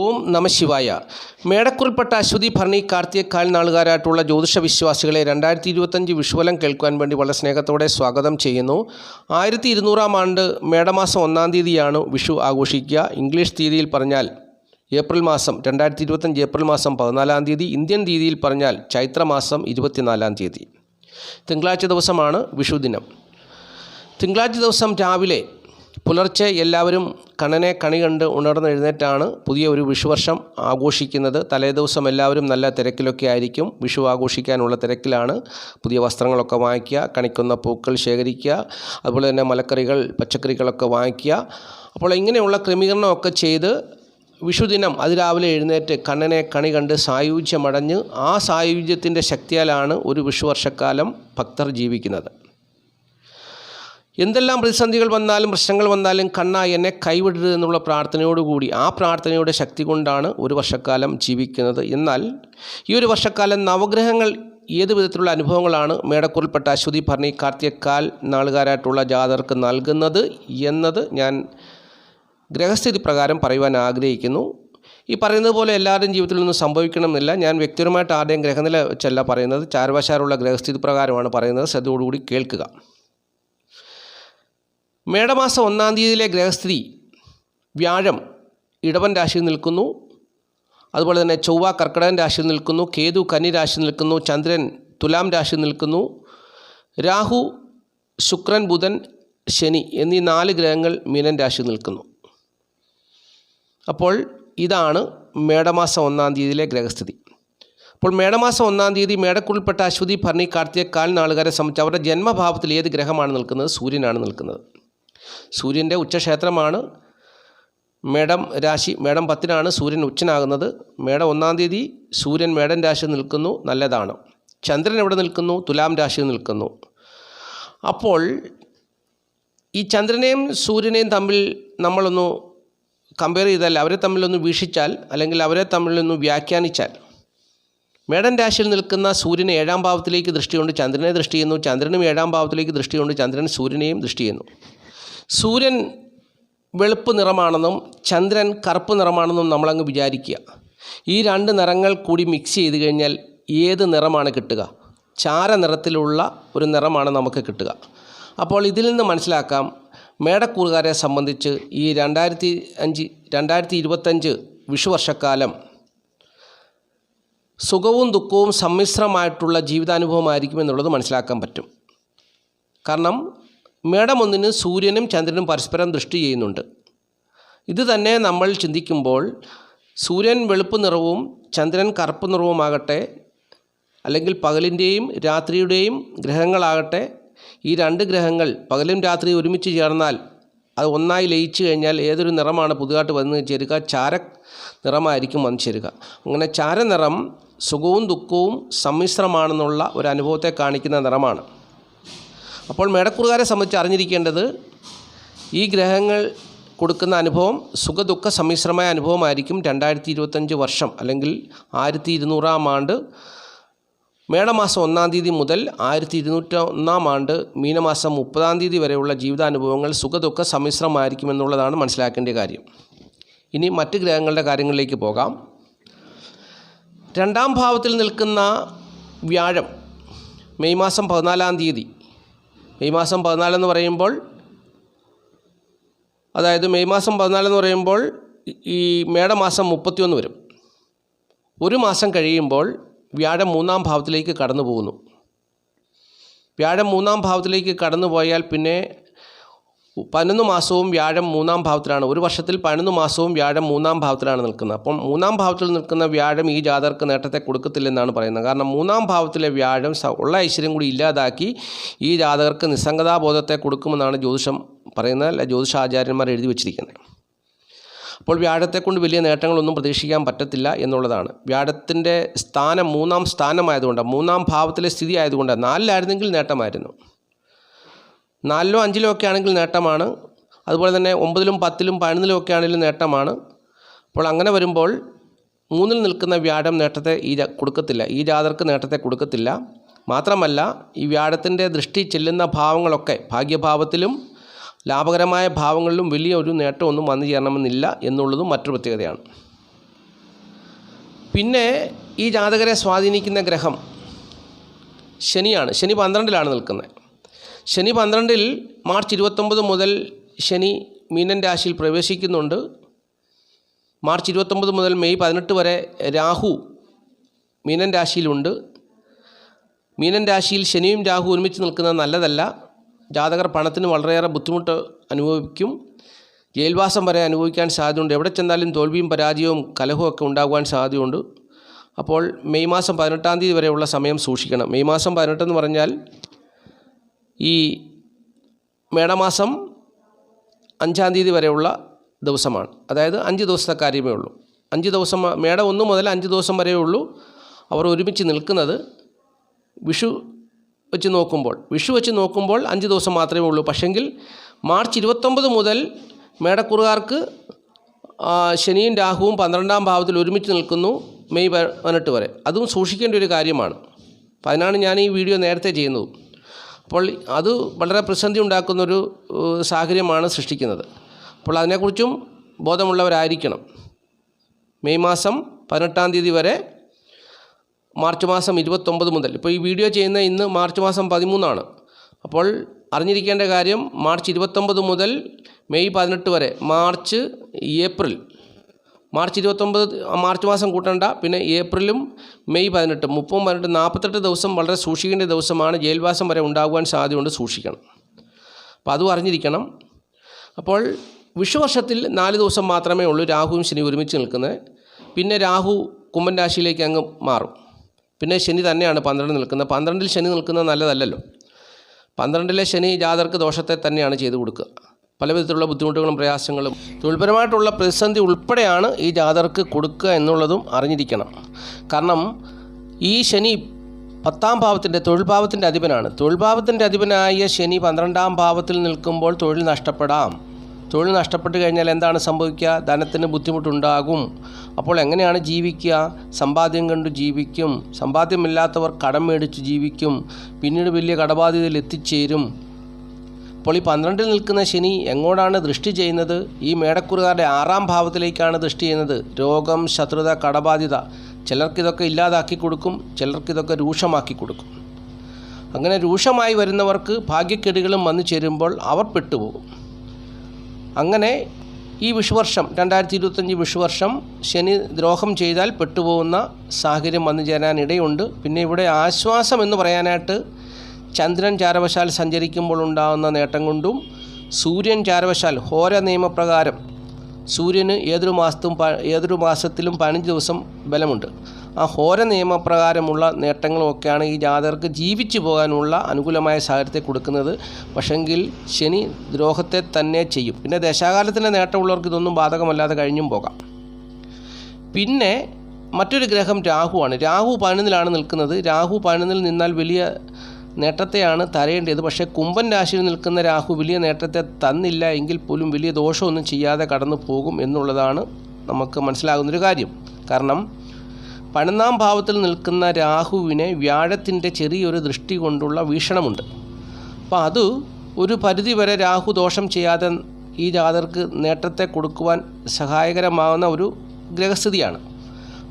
ഓം നമശിവായ മേടക്കുറിൽപ്പെട്ട അശ്വതി ഭരണി കാർത്തിക കാൽ നാളുകാരായിട്ടുള്ള ജ്യോതിഷ വിശ്വാസികളെ രണ്ടായിരത്തി ഇരുപത്തഞ്ച് വിഷുവലം കേൾക്കുവാൻ വേണ്ടി വളരെ സ്നേഹത്തോടെ സ്വാഗതം ചെയ്യുന്നു. ആയിരത്തി ഇരുന്നൂറാം ആണ്ട് മേടമാസം ഒന്നാം തീയതിയാണ് വിഷു ആഘോഷിക്കുക. ഇംഗ്ലീഷ് തീയതിയിൽ പറഞ്ഞാൽ ഏപ്രിൽ മാസം രണ്ടായിരത്തി ഇരുപത്തഞ്ച് ഏപ്രിൽ മാസം പതിനാലാം തീയതി ഇന്ത്യൻ തീയതിയിൽ പറഞ്ഞാൽ ചൈത്രമാസം ഇരുപത്തിനാലാം തീയതി. തിങ്കളാഴ്ച ദിവസമാണ് വിഷു ദിനം. തിങ്കളാഴ്ച ദിവസം രാവിലെ പുലർച്ചെ എല്ലാവരും കണ്ണനെ കണി കണ്ട് ഉണർന്നെഴുന്നേറ്റാണ് പുതിയ ഒരു വിഷുവർഷം ആഘോഷിക്കുന്നത്. തലേദിവസം എല്ലാവരും നല്ല തിരക്കിലൊക്കെ ആയിരിക്കും. വിഷു ആഘോഷിക്കാനുള്ള തിരക്കിലാണ്. പുതിയ വസ്ത്രങ്ങളൊക്കെ വാങ്ങിക്കുക കണിക്കുന്ന പൂക്കൾ ശേഖരിക്കുക അതുപോലെ തന്നെ മലക്കറികൾ പച്ചക്കറികളൊക്കെ വാങ്ങിക്കുക. അപ്പോൾ ഇങ്ങനെയുള്ള ക്രമീകരണമൊക്കെ ചെയ്ത് വിഷുദിനം അതിരാവിലെ എഴുന്നേറ്റ് കണ്ണനെ കണി കണ്ട് സായുജ്യമടഞ്ഞ് ആ സായുജ്യത്തിന്റെ ശക്തിയാലാണ് ഒരു വിഷുവർഷക്കാലം ഭക്തർ ജീവിക്കുന്നത്. എന്തെല്ലാം പ്രതിസന്ധികൾ വന്നാലും പ്രശ്നങ്ങൾ വന്നാലും കണ്ണ എന്നെ കൈവിടരുത് എന്നുള്ള പ്രാർത്ഥനയോടുകൂടി ആ പ്രാർത്ഥനയുടെ ശക്തി കൊണ്ടാണ് ഒരു വർഷക്കാലം ജീവിക്കുന്നത്. എന്നാൽ ഈ ഒരു വർഷക്കാലം നവഗ്രഹങ്ങൾ ഏത് വിധത്തിലുള്ള അനുഭവങ്ങളാണ് മേടക്കുറിൽപ്പെട്ട അശ്വതി ഭരണി കാർത്തികക്കാൽ നാളുകാരായിട്ടുള്ള ജാതർക്ക് നൽകുന്നത് എന്നത് ഞാൻ ഗ്രഹസ്ഥിതി പ്രകാരം പറയുവാൻ ആഗ്രഹിക്കുന്നു. ഈ പറയുന്നത് പോലെ എല്ലാവരുടെയും ജീവിതത്തിൽ ഒന്നും സംഭവിക്കണമെന്നില്ല. ഞാൻ വ്യക്തിപരമായിട്ട് ആരുടെയും ഗ്രഹനില വെച്ചല്ല പറയുന്നത് ചാരവശാലുള്ള ഗ്രഹസ്ഥിതി പ്രകാരമാണ് പറയുന്നത്. ശ്രദ്ധയോടുകൂടി കേൾക്കുക. മേടമാസം ഒന്നാം തീയതിയിലെ ഗ്രഹസ്ഥിതി വ്യാഴം ഇടവൻ രാശിയിൽ നിൽക്കുന്നു. അതുപോലെ തന്നെ ചൊവ്വ കർക്കിടകൻ രാശിയിൽ നിൽക്കുന്നു കേതു കന്നി രാശിയിൽ നിൽക്കുന്നു ചന്ദ്രൻ തുലാം രാശിയിൽ നിൽക്കുന്നു. രാഹു ശുക്രൻ ബുധൻ ശനി എന്നീ നാല് ഗ്രഹങ്ങൾ മീനൻ രാശിയിൽ നിൽക്കുന്നു. അപ്പോൾ ഇതാണ് മേടമാസം ഒന്നാം തീയതിയിലെ ഗ്രഹസ്ഥിതി. അപ്പോൾ മേടമാസം ഒന്നാം തീയതി മേടക്കുൾപ്പെട്ട അശ്വതി ഭരണി കാർത്തിക കാൽ നാളുകാരെ സംബന്ധിച്ച് അവരുടെ ജന്മഭാവത്തിൽ ഏത് ഗ്രഹമാണ് നിൽക്കുന്നത്? സൂര്യനാണ് നിൽക്കുന്നത്. സൂര്യന്റെ ഉച്ചക്ഷേത്രമാണ്. മേടം രാശി മേടം പത്തിനാണ് സൂര്യൻ ഉച്ചനാകുന്നത്. മേടം ഒന്നാം തീയതി സൂര്യൻ മേടം രാശി നിൽക്കുന്നു നല്ലതാണ്. ചന്ദ്രൻ എവിടെ നിൽക്കുന്നു? തുലാം രാശിയിൽ നിൽക്കുന്നു. അപ്പോൾ ഈ ചന്ദ്രനെയും സൂര്യനെയും തമ്മിൽ നമ്മളൊന്ന് കമ്പയർ ചെയ്താൽ അവരെ തമ്മിലൊന്ന് വീക്ഷിച്ചാൽ അല്ലെങ്കിൽ അവരെ തമ്മിലൊന്ന് വ്യാഖ്യാനിച്ചാൽ. മേടൻ രാശിയിൽ നിൽക്കുന്ന സൂര്യനെ ഏഴാം ഭാവത്തിലേക്ക് ദൃഷ്ടിയുണ്ട് ചന്ദ്രനെ ദൃഷ്ടി ചെയ്യുന്നു. ചന്ദ്രനും ഏഴാം ഭാവത്തിലേക്ക് ദൃഷ്ടിയുണ്ട് ചന്ദ്രൻ സൂര്യനെയും ദൃഷ്ടി ചെയ്യുന്നു. സൂര്യൻ വെളുപ്പ് നിറമാണെന്നും ചന്ദ്രൻ കറുപ്പ് നിറമാണെന്നും നമ്മളങ്ങ് വിചാരിക്കുക. ഈ രണ്ട് നിറങ്ങൾ കൂടി മിക്സ് ചെയ്ത് കഴിഞ്ഞാൽ ഏത് നിറമാണ് കിട്ടുക? ചാര നിറത്തിലുള്ള ഒരു നിറമാണ് നമുക്ക് കിട്ടുക. അപ്പോൾ ഇതിൽ നിന്ന് മനസ്സിലാക്കാം മേടക്കൂറുകാരെ സംബന്ധിച്ച് ഈ രണ്ടായിരത്തി അഞ്ച് രണ്ടായിരത്തി ഇരുപത്തഞ്ച് വിഷുവർഷക്കാലം സുഖവും ദുഃഖവും സമ്മിശ്രമായിട്ടുള്ള ജീവിതാനുഭവമായിരിക്കും എന്നുള്ളത് മനസ്സിലാക്കാൻ പറ്റും. കാരണം മേടം ഒന്നിന് സൂര്യനും ചന്ദ്രനും പരസ്പരം ദൃഷ്ടി ചെയ്യുന്നുണ്ട്. ഇത് തന്നെ നമ്മൾ ചിന്തിക്കുമ്പോൾ സൂര്യൻ വെളുപ്പ് നിറവും ചന്ദ്രൻ കറുപ്പ് നിറവുമാകട്ടെ അല്ലെങ്കിൽ പകലിന്റെയും രാത്രിയുടെയും ഗ്രഹങ്ങളാകട്ടെ ഈ രണ്ട് ഗ്രഹങ്ങൾ പകലും രാത്രി ഒരുമിച്ച് ചേർന്നാൽ അത് ഒന്നായി ലയിച്ചു കഴിഞ്ഞാൽ ഏതൊരു നിറമാണ് പുതുതായിട്ട് വന്നു ചേരുക? ചാര നിറമായിരിക്കും വന്നു ചേരുക. അങ്ങനെ ചാരനിറം സുഖവും ദുഃഖവും സമ്മിശ്രമാണെന്നുള്ള ഒരു അനുഭവത്തെ കാണിക്കുന്ന നിറമാണ്. അപ്പോൾ മേടക്കുറുകാരെ സംബന്ധിച്ച് അറിഞ്ഞിരിക്കേണ്ടത് ഈ ഗ്രഹങ്ങൾ കൊടുക്കുന്ന അനുഭവം സുഖദുഃഖ സമ്മിശ്രമായ അനുഭവമായിരിക്കും രണ്ടായിരത്തി ഇരുപത്തഞ്ച് വർഷം അല്ലെങ്കിൽ ആയിരത്തി ഇരുന്നൂറാം ആണ്ട് മേടമാസം ഒന്നാം തീയതി മുതൽ ആയിരത്തി ഇരുന്നൂറ്റി ഒന്നാം ആണ്ട് മീനമാസം മുപ്പതാം തീയതി വരെയുള്ള ജീവിതാനുഭവങ്ങൾ സുഖദുഃഖ സമ്മിശ്രമായിരിക്കും എന്നുള്ളതാണ് മനസ്സിലാക്കേണ്ട കാര്യം. ഇനി മറ്റ് ഗ്രഹങ്ങളുടെ കാര്യങ്ങളിലേക്ക് പോകാം. രണ്ടാം ഭാവത്തിൽ നിൽക്കുന്ന വ്യാഴം മെയ് മാസം പതിനാലാം തീയതി മെയ് മാസം പതിനാലെന്ന് പറയുമ്പോൾ അതായത് മെയ് മാസം പതിനാലെന്ന് പറയുമ്പോൾ ഈ മേട മേടമാസം മുപ്പത്തിയൊന്ന് വരും. ഒരു മാസം കഴിയുമ്പോൾ വ്യാഴം മൂന്നാം ഭാവത്തിലേക്ക് കടന്നു പോകുന്നു വ്യാഴം മൂന്നാം ഭാവത്തിലേക്ക് കടന്നു പോയാൽ പിന്നെ പതിനൊന്ന് മാസവും വ്യാഴം മൂന്നാം ഭാവത്തിലാണ്. ഒരു വർഷത്തിൽ പതിനൊന്ന് മാസവും വ്യാഴം മൂന്നാം ഭാവത്തിലാണ് നിൽക്കുന്നത്. അപ്പം മൂന്നാം ഭാവത്തിൽ നിൽക്കുന്ന വ്യാഴം ഈ ജാതകർക്ക് നേട്ടത്തെ കൊടുക്കത്തില്ലെന്നാണ് പറയുന്നത്. കാരണം മൂന്നാം ഭാവത്തിലെ വ്യാഴം ഉള്ള ഐശ്വര്യം കൂടി ഇല്ലാതാക്കി ഈ ജാതകർക്ക് നിസ്സംഗതാബോധത്തെ കൊടുക്കുമെന്നാണ് ജ്യോതിഷം പറയുന്നത്. അല്ല ജ്യോതിഷാചാര്യന്മാർ എഴുതി വെച്ചിരിക്കുന്നത്. അപ്പോൾ വ്യാഴത്തെക്കൊണ്ട് വലിയ നേട്ടങ്ങളൊന്നും പ്രതീക്ഷിക്കാൻ പറ്റത്തില്ല എന്നുള്ളതാണ്. വ്യാഴത്തിന്റെ സ്ഥാനം മൂന്നാം സ്ഥാനമായതുകൊണ്ട് മൂന്നാം ഭാവത്തിലെ സ്ഥിതി ആയതുകൊണ്ട് നാലിലായിരുന്നെങ്കിൽ നേട്ടമായിരുന്നു. നാലിലോ അഞ്ചിലോ ഒക്കെ ആണെങ്കിൽ നേട്ടമാണ്. അതുപോലെ തന്നെ ഒമ്പതിലും പത്തിലും പതിനൊന്നിലും ഒക്കെ ആണെങ്കിലും നേട്ടമാണ്. അപ്പോൾ അങ്ങനെ വരുമ്പോൾ മൂന്നിൽ നിൽക്കുന്ന വ്യാഴം നേട്ടത്തെ ഈ കൊടുക്കത്തില്ല. ഈ ജാതർക്ക് നേട്ടത്തെ കൊടുക്കത്തില്ല. മാത്രമല്ല ഈ വ്യാഴത്തിന്റെ ദൃഷ്ടി ചെല്ലുന്ന ഭാവങ്ങളൊക്കെ ഭാഗ്യഭാവത്തിലും ലാഭകരമായ ഭാവങ്ങളിലും വലിയ ഒരു നേട്ടമൊന്നും വന്നു ചേരണമെന്നില്ല എന്നുള്ളതും മറ്റൊരു പ്രത്യേകതയാണ്. പിന്നെ ഈ ജാതകരെ സ്വാധീനിക്കുന്ന ഗ്രഹം ശനിയാണ്. ശനി പന്ത്രണ്ടിലാണ് നിൽക്കുന്നത്. ശനി പന്ത്രണ്ടിൽ മാർച്ച് ഇരുപത്തൊമ്പത് മുതൽ ശനി മീനൻ രാശിയിൽ പ്രവേശിക്കുന്നുണ്ട്. മാർച്ച് ഇരുപത്തൊമ്പത് മുതൽ മെയ് പതിനെട്ട് വരെ രാഹു മീനൻ രാശിയിലുണ്ട്. മീനൻ രാശിയിൽ ശനിയും രാഹു ഒരുമിച്ച് നിൽക്കുന്നത് നല്ലതല്ല. ജാതകർ പണത്തിന് വളരെയേറെ ബുദ്ധിമുട്ട് അനുഭവിക്കും. ജയിൽവാസം വരെ അനുഭവിക്കാൻ സാധ്യതയുണ്ട്. എവിടെ ചെന്നാലും തോൽവിയും പരാജയവും കലഹവും ഉണ്ടാകുവാൻ സാധ്യതയുണ്ട്. അപ്പോൾ മെയ് മാസം പതിനെട്ടാം തീയതി വരെയുള്ള സമയം സൂക്ഷിക്കണം. മെയ് മാസം പതിനെട്ടെന്ന് പറഞ്ഞാൽ ഈ മേടമാസം അഞ്ചാം തീയതി വരെയുള്ള ദിവസമാണ്. അതായത് അഞ്ച് ദിവസത്തെ കാര്യമേ ഉള്ളൂ. അഞ്ച് ദിവസം മേടം ഒന്ന് മുതൽ അഞ്ച് ദിവസം വരെയേ ഉള്ളൂ അവർ ഒരുമിച്ച് നിൽക്കുന്നത്. വിഷു വെച്ച് നോക്കുമ്പോൾ വിഷു വെച്ച് നോക്കുമ്പോൾ അഞ്ച് ദിവസം മാത്രമേ ഉള്ളൂ. പക്ഷെങ്കിൽ മാർച്ച് ഇരുപത്തൊമ്പത് മുതൽ മേടക്കുറുകാർക്ക് ശനിയും രാഹുവും പന്ത്രണ്ടാം ഭാവത്തിൽ ഒരുമിച്ച് നിൽക്കുന്നു മെയ് പതിനെട്ട് വരെ. അതും സൂക്ഷിക്കേണ്ട ഒരു കാര്യമാണ്. അപ്പോൾ അതിനാണ് ഞാൻ ഈ വീഡിയോ നേരത്തെ ചെയ്യുന്നത്. അപ്പോൾ അത് വളരെ പ്രതിസന്ധി ഉണ്ടാക്കുന്നൊരു സാഹചര്യമാണ് സൃഷ്ടിക്കുന്നത്. അപ്പോൾ അതിനെക്കുറിച്ചും ബോധമുള്ളവരായിരിക്കണം. മെയ് മാസം പതിനെട്ടാം തീയതി വരെ മാർച്ച് മാസം ഇരുപത്തൊമ്പത് മുതൽ. ഇപ്പോൾ ഈ വീഡിയോ ചെയ്യുന്ന ഇന്ന് മാർച്ച് മാസം പതിമൂന്നാണ്. അപ്പോൾ അറിഞ്ഞിരിക്കേണ്ട കാര്യം മാർച്ച് ഇരുപത്തൊമ്പത് മുതൽ മെയ് പതിനെട്ട് വരെ മാർച്ച് ഏപ്രിൽ മാർച്ച് ഇരുപത്തൊമ്പത് മാർച്ച് മാസം കൂട്ടണ്ട. പിന്നെ ഏപ്രിലും മെയ് പതിനെട്ടും മുപ്പതും പതിനെട്ടും നാൽപ്പത്തെട്ട് ദിവസം വളരെ സൂക്ഷിക്കേണ്ട ദിവസമാണ്. ജയിൽവാസം വരെ ഉണ്ടാകുവാൻ സാധ്യതയുണ്ട് സൂക്ഷിക്കണം. അപ്പോൾ അതും അറിഞ്ഞിരിക്കണം. അപ്പോൾ വിഷുവർഷത്തിൽ നാല് ദിവസം മാത്രമേ ഉള്ളൂ രാഹുവും ശനി ഒരുമിച്ച് നിൽക്കുന്നത്. പിന്നെ രാഹു കുംഭൻ രാശിയിലേക്ക് അങ്ങ് മാറും. പിന്നെ ശനി തന്നെയാണ് പന്ത്രണ്ട് നിൽക്കുന്നത്. പന്ത്രണ്ടിൽ ശനി നിൽക്കുന്നത് നല്ലതല്ലല്ലോ. പന്ത്രണ്ടിലെ ശനി ജാതർക്ക് ദോഷത്തെ തന്നെയാണ് ചെയ്തു കൊടുക്കുക. പല വിധത്തിലുള്ള ബുദ്ധിമുട്ടുകളും പ്രയാസങ്ങളും തൊഴിൽപരമായിട്ടുള്ള പ്രതിസന്ധി ഉൾപ്പെടെയാണ് ഈ ജാതർക്ക് കൊടുക്കുക എന്നുള്ളതും അറിഞ്ഞിരിക്കണം. കാരണം ഈ ശനി പത്താം ഭാവത്തിന്റെ തൊഴിൽ ഭാവത്തിന്റെ അധിപനാണ്. തൊഴിൽ ഭാവത്തിന്റെ അധിപനായ ശനി പന്ത്രണ്ടാം ഭാവത്തിൽ നിൽക്കുമ്പോൾ തൊഴിൽ നഷ്ടപ്പെടാം. തൊഴിൽ നഷ്ടപ്പെട്ട് കഴിഞ്ഞാൽ എന്താണ് സംഭവിക്കുക? ധനത്തിന് ബുദ്ധിമുട്ടുണ്ടാകും. അപ്പോൾ എങ്ങനെയാണ് ജീവിക്കുക? സമ്പാദ്യം കണ്ട് ജീവിക്കും. സമ്പാദ്യമില്ലാത്തവർ കടം മേടിച്ച് ജീവിക്കും. പിന്നീട് വലിയ കടബാധ്യതയിൽ എത്തിച്ചേരും. അപ്പോൾ ഈ പന്ത്രണ്ടിൽ നിൽക്കുന്ന ശനി എങ്ങോട്ടാണ് ദൃഷ്ടി ചെയ്യുന്നത്? ഈ മേടക്കുറുകാരുടെ ആറാം ഭാവത്തിലേക്കാണ് ദൃഷ്ടി ചെയ്യുന്നത്. രോഗം ശത്രുത കടബാധ്യത. ചിലർക്കിതൊക്കെ ഇല്ലാതാക്കി കൊടുക്കും ചിലർക്കിതൊക്കെ രൂക്ഷമാക്കി കൊടുക്കും. അങ്ങനെ രൂക്ഷമായി വരുന്നവർക്ക് ഭാഗ്യക്കെടുകളും വന്നു ചേരുമ്പോൾ അവർ പെട്ടുപോകും. അങ്ങനെ ഈ വിഷുവർഷം രണ്ടായിരത്തി ഇരുപത്തഞ്ച് വിഷുവർഷം ശനി ദ്രോഹം ചെയ്താൽ പെട്ടുപോകുന്ന സാഹചര്യം വന്നു ചേരാനിടയുണ്ട്. പിന്നെ ഇവിടെ ആശ്വാസം എന്ന് പറയാനായിട്ട് ചന്ദ്രൻ ചാരവശാൽ സഞ്ചരിക്കുമ്പോൾ ഉണ്ടാകുന്ന നേട്ടം കൊണ്ടും സൂര്യൻ ചാരവശാൽ ഹോര നിയമപ്രകാരം സൂര്യന് ഏതൊരു മാസത്തും ഏതൊരു മാസത്തിലും പതിനഞ്ച് ദിവസം ബലമുണ്ട്. ആ ഹോര നിയമപ്രകാരമുള്ള നേട്ടങ്ങളുമൊക്കെയാണ് ഈ ജാതകർക്ക് ജീവിച്ചു പോകാനുള്ള അനുകൂലമായ സാഹചര്യത്തെ കൊടുക്കുന്നത്. പക്ഷെങ്കിൽ ശനി ദ്രോഹത്തെ തന്നെ ചെയ്യും. പിന്നെ ദശാകാലത്തിന്റെ നേട്ടമുള്ളവർക്ക് ഇതൊന്നും ബാധകമല്ലാതെ കഴിഞ്ഞും പോകാം. പിന്നെ മറ്റൊരു ഗ്രഹം രാഹുവാണ്. രാഹു പതിനൊന്നിലാണ് നിൽക്കുന്നത്. രാഹു പതിനൊന്നിൽ നിന്നാൽ വലിയ നേട്ടത്തെയാണ് തരേണ്ടത് പക്ഷേ കുംഭൻ രാശിയിൽ നിൽക്കുന്ന രാഹു വലിയ നേട്ടത്തെ തന്നില്ല എങ്കിൽ പോലും വലിയ ദോഷമൊന്നും ചെയ്യാതെ കടന്നു പോകും എന്നുള്ളതാണ് നമുക്ക് മനസ്സിലാകുന്നൊരു കാര്യം. കാരണം പതിനൊന്നാം ഭാവത്തിൽ നിൽക്കുന്ന രാഹുവിനെ വ്യാഴത്തിന്റെ ചെറിയൊരു ദൃഷ്ടി കൊണ്ടുള്ള വീക്ഷണമുണ്ട്. അപ്പോൾ അത് ഒരു പരിധിവരെ രാഹു ദോഷം ചെയ്യാതെ ഈ ജാതർക്ക് നേട്ടത്തെ കൊടുക്കുവാൻ സഹായകരമാകുന്ന ഒരു ഗ്രഹസ്ഥിതിയാണ്.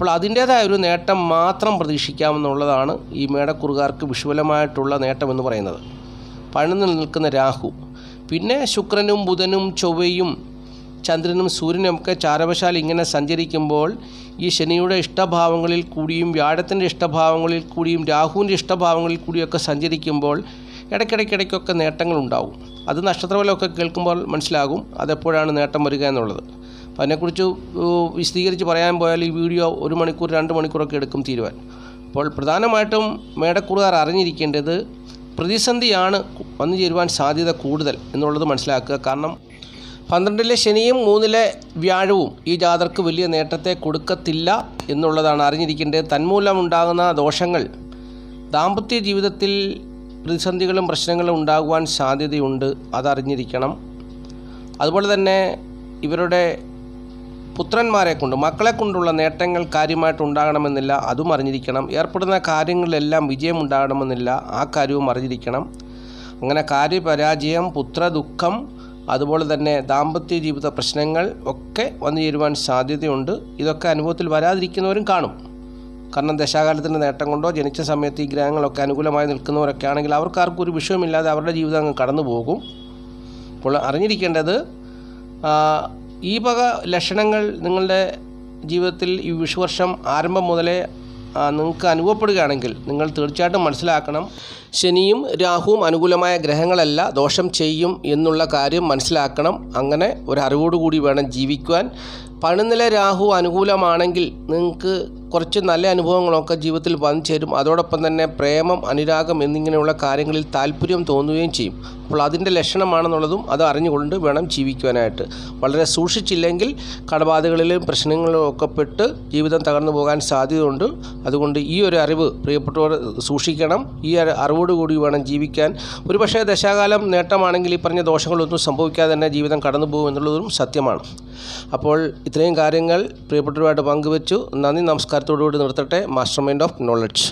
അപ്പോൾ അതിന്റേതായ ഒരു നേട്ടം മാത്രം പ്രതീക്ഷിക്കാമെന്നുള്ളതാണ് ഈ മേടക്കുറുകാർക്ക് വിഷുവലമായിട്ടുള്ള നേട്ടമെന്ന് പറയുന്നത്. പണിനിൽ നിൽക്കുന്ന രാഹു പിന്നെ ശുക്രനും ബുധനും ചൊവ്വയും ചന്ദ്രനും സൂര്യനും ഒക്കെ ചാരവശാൽ ഇങ്ങനെ സഞ്ചരിക്കുമ്പോൾ ഈ ശനിയുടെ ഇഷ്ടഭാവങ്ങളിൽ കൂടിയും വ്യാഴത്തിന്റെ ഇഷ്ടഭാവങ്ങളിൽ കൂടിയും രാഹുവിന്റെ ഇഷ്ടഭാവങ്ങളിൽ കൂടിയൊക്കെ സഞ്ചരിക്കുമ്പോൾ ഇടയ്ക്കിടയ്ക്കിടയ്ക്കൊക്കെ നേട്ടങ്ങളുണ്ടാവും. അത് നക്ഷത്രഫലമൊക്കെ കേൾക്കുമ്പോൾ മനസ്സിലാകും അതെപ്പോഴാണ് നേട്ടം വരിക എന്നുള്ളത്. അതിനെക്കുറിച്ച് വിശദീകരിച്ച് പറയാൻ പോയാൽ ഈ വീഡിയോ ഒരു മണിക്കൂർ രണ്ട് മണിക്കൂറൊക്കെ എടുക്കും തീരുവാൻ. അപ്പോൾ പ്രധാനമായിട്ടും മേടക്കൂറുകാർ അറിഞ്ഞിരിക്കേണ്ടത് പ്രതിസന്ധിയാണ് വന്നു ചേരുവാൻ സാധ്യത കൂടുതൽ എന്നുള്ളത് മനസ്സിലാക്കുക. കാരണം പന്ത്രണ്ടിലെ ശനിയും മൂന്നിലെ വ്യാഴവും ഈ ജാതർക്ക് വലിയ നേട്ടത്തെ കൊടുക്കത്തില്ല എന്നുള്ളതാണ് അറിഞ്ഞിരിക്കേണ്ടത്. തന്മൂലം ഉണ്ടാകുന്ന ദോഷങ്ങൾ ദാമ്പത്യ ജീവിതത്തിൽ പ്രതിസന്ധികളും പ്രശ്നങ്ങളും ഉണ്ടാകുവാൻ സാധ്യതയുണ്ട് അതറിഞ്ഞിരിക്കണം. അതുപോലെ തന്നെ ഇവരുടെ പുത്രന്മാരെ കൊണ്ട് മക്കളെ കൊണ്ടുള്ള നേട്ടങ്ങൾ കാര്യമായിട്ട് ഉണ്ടാകണമെന്നില്ല അതും അറിഞ്ഞിരിക്കണം. ഏർപ്പെടുന്ന കാര്യങ്ങളിലെല്ലാം വിജയമുണ്ടാകണമെന്നില്ല ആ കാര്യവും അറിഞ്ഞിരിക്കണം. അങ്ങനെ കാര്യപരാജയം പുത്രദുഃഖം അതുപോലെ തന്നെ ദാമ്പത്യ ജീവിത പ്രശ്നങ്ങൾ ഒക്കെ വന്നു ചേരുവാൻ സാധ്യതയുണ്ട്. ഇതൊക്കെ അനുഭവത്തിൽ വരാതിരിക്കുന്നവരും കാണും. കാരണം ദശാകാലത്തിന്റെ നേട്ടം കൊണ്ടോ ജനിച്ച സമയത്ത് ഈ ഗ്രഹങ്ങളൊക്കെ അനുകൂലമായി നിൽക്കുന്നവരൊക്കെ ആണെങ്കിൽ അവർക്കാർക്കും ഒരു വിഷയമില്ലാതെ അവരുടെ ജീവിതം അങ്ങ് കടന്നു പോകും അപ്പോൾ അറിഞ്ഞിരിക്കേണ്ടത് ഈ വക ലക്ഷണങ്ങൾ നിങ്ങളുടെ ജീവിതത്തിൽ ഈ വിഷുവർഷം ആരംഭം മുതലേ നിങ്ങൾക്ക് അനുഭവപ്പെടുകയാണെങ്കിൽ നിങ്ങൾ തീർച്ചയായിട്ടും മനസ്സിലാക്കണം. ശനിയും രാഹുവും അനുകൂലമായ ഗ്രഹങ്ങളല്ല. ദോഷം ചെയ്യും എന്നുള്ള കാര്യം മനസ്സിലാക്കണം. അങ്ങനെ ഒരു അറിവോടുകൂടി വേണം ജീവിക്കുവാൻ. പണിനില രാഹു അനുകൂലമാണെങ്കിൽ നിങ്ങൾക്ക് കുറച്ച് നല്ല അനുഭവങ്ങളൊക്കെ ജീവിതത്തിൽ വന്നു ചേരും. അതോടൊപ്പം തന്നെ പ്രേമം അനുരാഗം എന്നിങ്ങനെയുള്ള കാര്യങ്ങളിൽ താല്പര്യം തോന്നുകയും ചെയ്യും. അപ്പോൾ അതിന്റെ ലക്ഷണമാണെന്നുള്ളതും അത് അറിഞ്ഞുകൊണ്ട് വേണം ജീവിക്കുവാനായിട്ട്. വളരെ സൂക്ഷിച്ചില്ലെങ്കിൽ കടബാധകളിലും പ്രശ്നങ്ങളിലും ഒക്കെ പെട്ട് ജീവിതം തകർന്നു പോകാൻ സാധ്യതയുണ്ട്. അതുകൊണ്ട് ഈ ഒരു അറിവ് പ്രിയപ്പെട്ടവർ സൂക്ഷിക്കണം. ഈ അറിവോടുകൂടി വേണം ജീവിക്കാൻ. ഒരുപക്ഷേ ദശാകാലം നേട്ടമാണെങ്കിൽ ഈ പറഞ്ഞ ദോഷങ്ങളൊന്നും സംഭവിക്കാതെ തന്നെ ജീവിതം കടന്നു പോകും എന്നുള്ളതും സത്യമാണ്. അപ്പോൾ ഇത്രയും കാര്യങ്ങൾ പ്രിയപ്പെട്ടവരുമായിട്ട് പങ്കുവച്ചു. നന്ദി നമസ്കാരത്തോടുകൂടി നിർത്തട്ടെ മാസ്റ്റർ മൈൻഡ് ഓഫ് നോളജ്